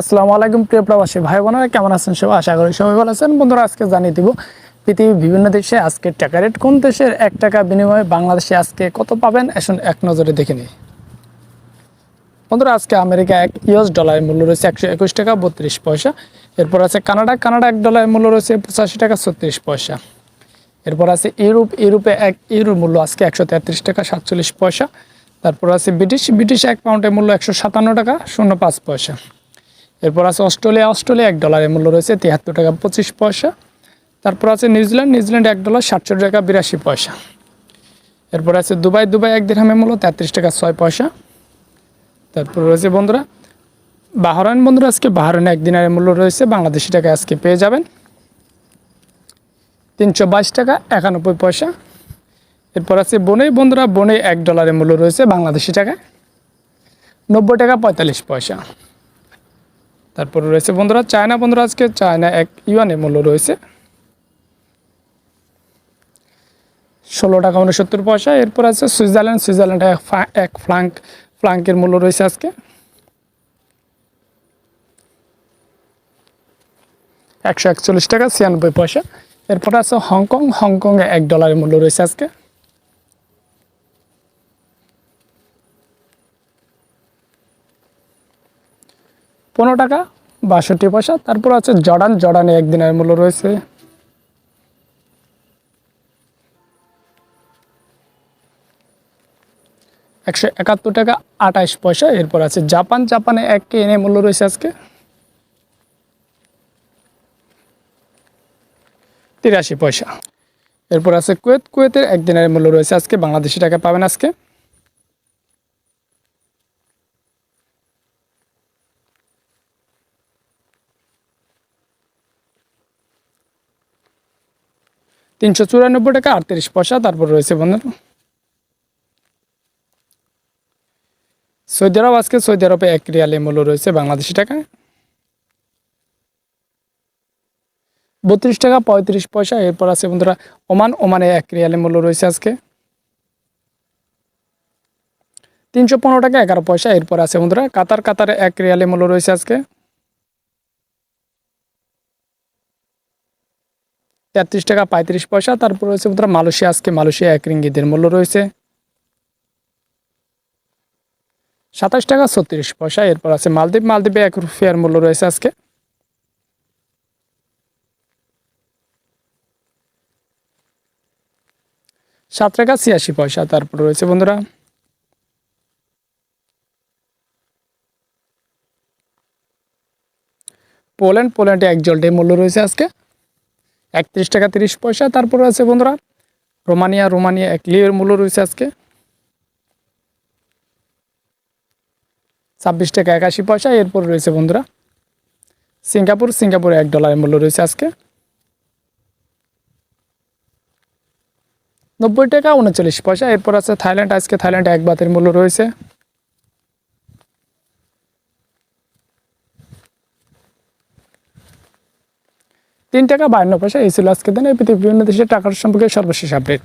আসসালামু আলাইকুম, প্রিয় প্রবাসী ভাই বোনেরা কেমন আছেন সবাই? আশা করি সবাই ভালো আছেন। বন্ধুরা, আজকে জানিয়ে দিব, পৃথিবীর বিভিন্ন দেশে আজকে টাকা রেট কোন দেশের এক টাকা বিনিময়ে বাংলাদেশে আজকে কত পাবেন? এখন এক নজরে দেখে নিই। বন্ধুরা, আজকে আমেরিকা এক ইউএস ডলারের মূল্য রয়েছে একশো একুশ টাকা, বত্রিশ পয়সা। এরপর আছে কানাডা কানাডা এক ডলারের মূল্য রয়েছে পঁচাশি টাকা, ছত্রিশ পয়সা। এরপর আছে ইউরোপ, ইউরোপে এক ইউরোর মূল্য আজকে একশো তেত্রিশ টাকা, সাতচল্লিশ পয়সা। তারপর আছে ব্রিটিশ ব্রিটিশ এক পাউন্ডের মূল্য একশো সাতান্ন টাকা, শূন্য পাঁচ পয়সা। এরপর আছে অস্ট্রেলিয়া। অস্ট্রেলিয়া এক ডলারের মূল্য রয়েছে তিয়াত্তর টাকা পঁচিশ পয়সা। তারপর আছে নিউজিল্যান্ড নিউজিল্যান্ড এক ডলার সাতষট্টি টাকা বিরাশি পয়সা। এরপর আছে দুবাই। দুবাই এক দিরহামের মূল্য তেত্রিশ টাকা ছয় পয়সা। তারপর রয়েছে বন্ধুরা, বাহরাইন বন্ধুরা, আজকে বাহরাইনে এক দিনের মূল্য রয়েছে বাংলাদেশি টাকা আজকে পেয়ে যাবেন। তিনশো বাইশ টাকা একানব্বই পয়সা। এরপর আছে বনে বন্ধুরা, বনে এক ডলারের মূল্য রয়েছে বাংলাদেশি টাকা নব্বই টাকা পঁয়তাল্লিশ পয়সা। তারপর রয়েছে বন্ধুরা, চায়না বন্ধুরা, আজকে চায়না এক ইউয়ানের মূল্য রয়েছে ষোলো টাকা উনসত্তর পয়সা। এরপর আছে সুইজারল্যান্ড সুইজারল্যান্ড এক ফ্লাঙ্ক ফ্লাঙ্কের মূল্য রয়েছে আজকে। একশো একচল্লিশ টাকা ছিয়ানব্বই পয়সা। এরপর আছে হংকং, হংকংয়ে এক ডলারের মূল্য রয়েছে আজকে। পনেরো টাকা, বাষট্টি পয়সা। তারপর আছে জর্ডান। জর্ডানে একদিনের মূল্য রয়েছে। একশো একাত্তর টাকা, আঠাইশ পয়সা। এরপর আছে জাপান। জাপানে এক কে এনে মূল্য রয়েছে আজকে। তিরাশি পয়সা। এরপর আছে কুয়েত। কুয়েতের একদিনের মূল্য রয়েছে আজকে। বাংলাদেশি টাকা পাবেন আজকে। তিনশো চুরানব্বই টাকা, আটত্রিশ পয়সা, তারপর রয়েছে বন্ধুরা। সৌদি আরব, আজকে সৌদি আরবে এক রিয়ালের মূল্য রয়েছে বাংলাদেশি টাকা। বত্রিশ টাকা, পঁয়ত্রিশ পয়সা, এরপর আছে বন্ধুরা, ওমান। ওমানে এক রিয়ালের মূল্য রয়েছে আজকে। তিনশো পনেরো টাকা, এগারো পয়সা, এরপর আছে বন্ধুরা, কাতার। কাতারে এক রিয়ালের মূল্য রয়েছে আজকে। তেত্রিশ টাকা, পঁয়ত্রিশ পয়সা। তারপর রয়েছে বন্ধুরা মালয়েশিয়া, আজকে মালয়েশিয়া এক রিঙ্গিদের মূল্য রয়েছে। সাতাশ টাকা, ছত্রিশ পয়সা। এরপর আছে মালদ্বীপ। মালদ্বীপে এক রুপিয়ার মূল্য রয়েছে আজকে। সাত টাকা, ছিয়াশি পয়সা। তারপর রয়েছে বন্ধুরা, পোল্যান্ড। পোল্যান্ডে এক জলটির মূল্য রয়েছে আজকে। একত্রিশ টাকা তিরিশ পয়সা। তারপর আছে বন্ধুরা, রোমানিয়া রোমানিয়া এক লিয়ের মূল্য রয়েছে আজকে। ছাব্বিশ টাকা একাশি পয়সা, এরপর রয়েছে বন্ধুরা, সিঙ্গাপুর, সিঙ্গাপুরে এক ডলারের মূল্য রয়েছে আজকে। নব্বই টাকা, উনচল্লিশ পয়সা, এরপর আছে থাইল্যান্ড, আজকে থাইল্যান্ডে এক বাতের মূল্য রয়েছে। তিন টাকা বায়ান্ন পয়সা। এই ছিল আজকে দিন। এই পৃথিবীর বিভিন্ন দেশের টাকার সম্পর্কে সর্বশেষ আপডেট।